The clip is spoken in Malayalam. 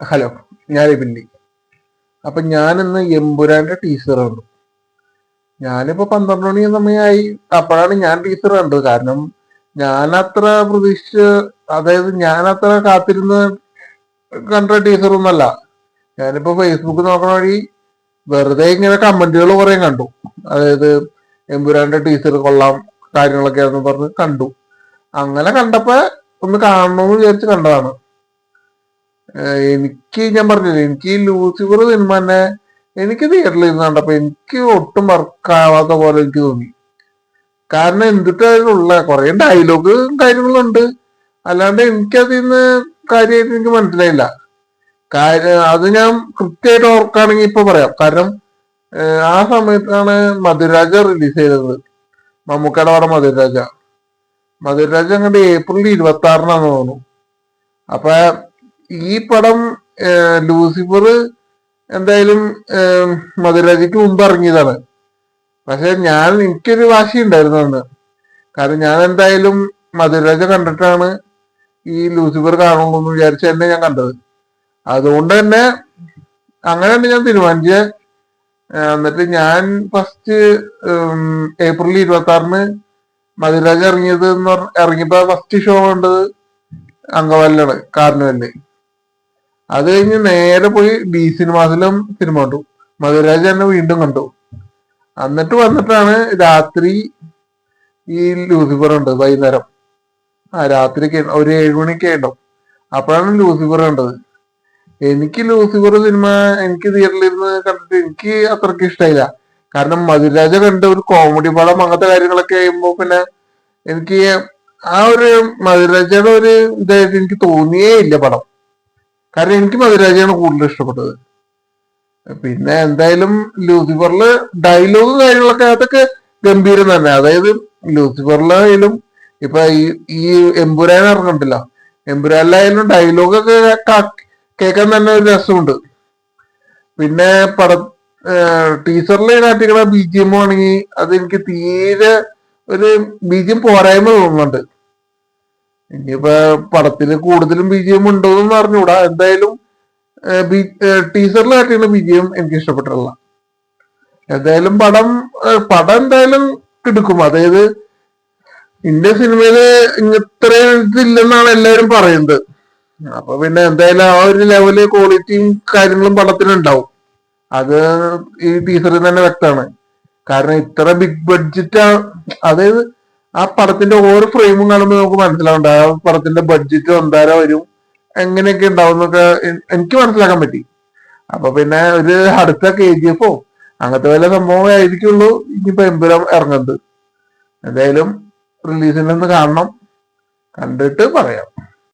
ഹലോ ഞാൻ ബില്ലി അപ്പൊ ഞാൻ ഇന്ന് എമ്പുരാന്റെ ടീച്ചർ കണ്ടു. ഞാനിപ്പോ പന്ത്രണ്ട് മണി സമയമായി അപ്പോഴാണ് ഞാൻ ടീച്ചർ കണ്ടത്. കാരണം ഞാൻ അത്ര പ്രതീക്ഷിച്ച് അതായത് ഞാൻ അത്ര കാത്തിരുന്ന് കണ്ട ടീച്ചർ ഒന്നല്ല ഞാനിപ്പോ ഫേസ്ബുക്ക് നോക്കണ വഴി വെറുതെ ഇങ്ങനെ കമന്റുകൾ കുറെ കണ്ടു. അതായത് എമ്പുരാന്റെ ടീച്ചർ കൊള്ളാം കാര്യങ്ങളൊക്കെ ആണെന്ന് പറഞ്ഞ് കണ്ടു. അങ്ങനെ കണ്ടപ്പോ ഒന്ന് കാണണമെന്ന് വിചാരിച്ച് കണ്ടതാണ്. എനിക്ക് ഞാൻ പറഞ്ഞില്ലേ എനിക്ക് ഈ ലൂസിഫർ സിനിമ തന്നെ എനിക്ക് തിയേറ്ററിൽ ഇരുന്ന് കണ്ടപ്പോ എനിക്ക് ഒട്ടും വർക്കാവാത്ത പോലെ എനിക്ക് തോന്നി. കാരണം എന്തിട്ടുള്ള കുറെ ഡയലോഗ് കാര്യങ്ങളുണ്ട്. അല്ലാണ്ട് എനിക്കതിൽ നിന്ന് കാര്യമായിട്ട് എനിക്ക് മനസ്സിലായില്ല. കാര്യം അത് ഞാൻ കൃത്യമായിട്ട് ഓർക്കാണെങ്കിൽ ഇപ്പൊ പറയാം. കാരണം ആ സമയത്താണ് മധുരാജ റിലീസ് ചെയ്തത്. മമ്മൂക്കയുടെ പടം മധുരാജ മധുരാജ അങ്ങോട്ട് ഏപ്രിൽ ഇരുപത്തി ആറിനാന്ന് തോന്നുന്നു. അപ്പൊ ഈ പടം ലൂസിഫർ എന്തായാലും മധുരാജയ്ക്ക് മുമ്പ് ഇറങ്ങിയതാണ്. പക്ഷെ ഞാൻ എനിക്കൊരു വാശി ഉണ്ടായിരുന്നു അന്ന്. കാരണം ഞാൻ എന്തായാലും മധുരാജ കണ്ടിട്ടാണ് ഈ ലൂസിഫർ കാണുള്ളൂ എന്ന് വിചാരിച്ച് തന്നെ ഞാൻ കണ്ടത്. അതുകൊണ്ട് തന്നെ അങ്ങനെയാണ് ഞാൻ തീരുമാനിച്ചത്. എന്നിട്ട് ഞാൻ ഫസ്റ്റ് ഏപ്രിൽ ഇരുപത്തി ആറിന് മധുരാജ ഇറങ്ങിയത് എന്ന് ഇറങ്ങിയപ്പോ ഫസ്റ്റ് ഷോ കണ്ടത് അങ്കവാലിലാണ് കാർണിവലിൽ. അത് കഴിഞ്ഞ് നേരെ പോയി ഡി സിനിമാസിലും സിനിമ കണ്ടു. മധുരാജ് തന്നെ വീണ്ടും കണ്ടു. എന്നിട്ട് വന്നിട്ടാണ് രാത്രി ഈ ലൂസിഫർ ഉണ്ട് വൈകുന്നേരം. ആ രാത്രിക്ക് ഒരു ഏഴുമണിക്ക് ഉണ്ടാവും അപ്പോഴാണ് ലൂസിഫർ കണ്ടത്. എനിക്ക് ലൂസിഫർ സിനിമ എനിക്ക് തിയേറ്ററിലിരുന്ന് കണ്ടിട്ട് എനിക്ക് അത്രയ്ക്ക് ഇഷ്ടമായില്ല കാരണം മധുരാജ കണ്ട ഒരു കോമഡി പടം അങ്ങനത്തെ കാര്യങ്ങളൊക്കെ കഴിയുമ്പോ പിന്നെ എനിക്ക് ആ ഒരു മധുരാജയുടെ ഒരു ഇതായിട്ട് എനിക്ക് തോന്നിയേ ഇല്ല പടം. കാരണം എനിക്ക് മധുരാജയാണ് കൂടുതൽ ഇഷ്ടപ്പെട്ടത്. പിന്നെ എന്തായാലും ലൂസിഫറിൽ ഡയലോഗ് കാര്യങ്ങളൊക്കെ അതൊക്കെ ഗംഭീരം തന്നെ. അതായത് ലൂസിഫറിലായാലും ഇപ്പൊ ഈ ഈ എമ്പുരാൻ ഇറങ്ങണ്ടല്ലോ എമ്പുരാനിലായാലും ഡയലോഗൊക്കെ കേൾക്കാൻ തന്നെ ഒരു രസമുണ്ട്. പിന്നെ പട ടീച്ചറിലെ കാട്ടിക്കണ ബി ജി എം ആണെങ്കിൽ അത് എനിക്ക് തീരെ ഒരു ബി ജി എം പോരായ്മ തോന്നുന്നുണ്ട്. ഇനിയിപ്പോ പടത്തിന് കൂടുതലും ബി ജി എം ഉണ്ടോന്ന് അറിഞ്ഞൂടാ എന്തായാലും ടീച്ചറിൽ കാട്ടിയുള്ള എനിക്ക് ഇഷ്ടപ്പെട്ടിട്ടില്ല എന്തായാലും പടം പടം എന്തായാലും കിടക്കും അതായത് ഇന്ത്യൻ സിനിമയിൽ ഇത്രയും ഇതില്ലെന്നാണ് എല്ലാരും പറയുന്നത്. അപ്പൊ പിന്നെ എന്തായാലും ആ ഒരു ലെവൽ ക്വാളിറ്റിയും കാര്യങ്ങളും പടത്തിനുണ്ടാവും അത് ഈ ടീച്ചറിൽ തന്നെ വ്യക്തമാണ്. കാരണം ഇത്ര ബിഗ് ബഡ്ജറ്റ് അതായത് ആ പടത്തിന്റെ ഓരോ ഫ്രെയിമും കാണുമ്പോൾ നമുക്ക് മനസ്സിലാവുണ്ട്? ആ പടത്തിന്റെ ബഡ്ജറ്റ് എന്തായാലും വരും. എങ്ങനെയൊക്കെ ഉണ്ടാവും എന്നൊക്കെ എനിക്ക് മനസ്സിലാക്കാൻ പറ്റി. അപ്പൊ പിന്നെ ഒരു അടുത്ത കെ ജി എഫോ അങ്ങനത്തെ വല്ല സംഭവമേ ആയിരിക്കുള്ളൂ. ഇനിയിപ്പോ എമ്പുരാൻ ഇറങ്ങുന്നത്. എന്തായാലും റിലീസിൽ നിന്ന് കാണണം. കണ്ടിട്ട് പറയാം.